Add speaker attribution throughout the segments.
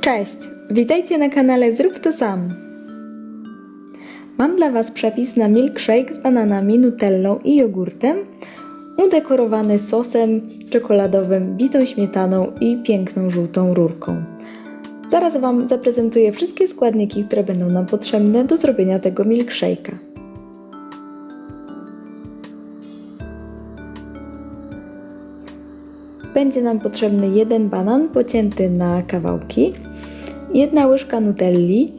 Speaker 1: Cześć, witajcie na kanale Zrób to sam. Mam dla Was przepis na milkshake z bananami, nutellą i jogurtem, udekorowany sosem czekoladowym, bitą śmietaną i piękną żółtą rurką. Zaraz Wam zaprezentuję wszystkie składniki, które będą nam potrzebne do zrobienia tego milkshake'a. Będzie nam potrzebny jeden banan pocięty na kawałki, jedna łyżka nutelli,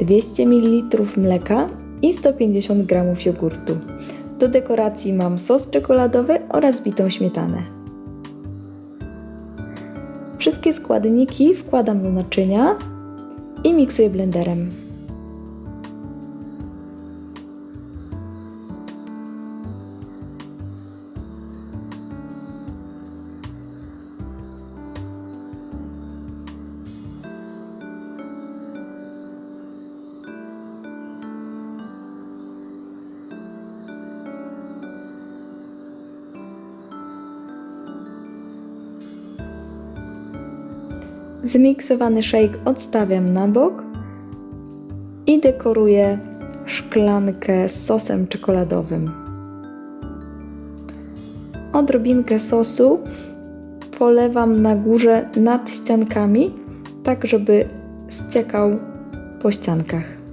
Speaker 1: 200 ml mleka i 150 g jogurtu. Do dekoracji mam sos czekoladowy oraz bitą śmietanę. Wszystkie składniki wkładam do naczynia i miksuję blenderem. Zmiksowany shake odstawiam na bok i dekoruję szklankę z sosem czekoladowym. Odrobinkę sosu polewam na górze nad ściankami, tak żeby ściekał po ściankach.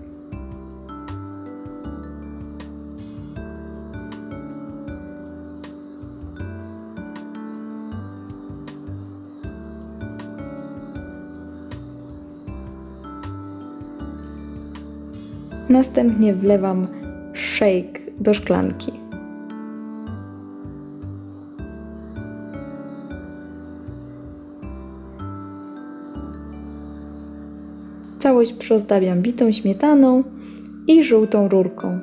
Speaker 1: Następnie wlewam shake do szklanki. Całość przyozdabiam bitą śmietaną i żółtą rurką.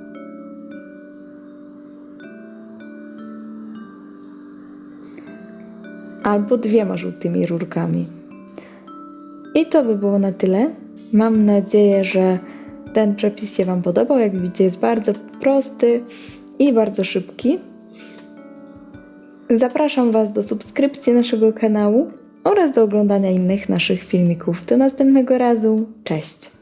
Speaker 1: Albo dwiema żółtymi rurkami. I to by było na tyle. Mam nadzieję, że ten przepis się Wam podobał. Jak widzicie, jest bardzo prosty i bardzo szybki. Zapraszam Was do subskrypcji naszego kanału oraz do oglądania innych naszych filmików. Do następnego razu. Cześć!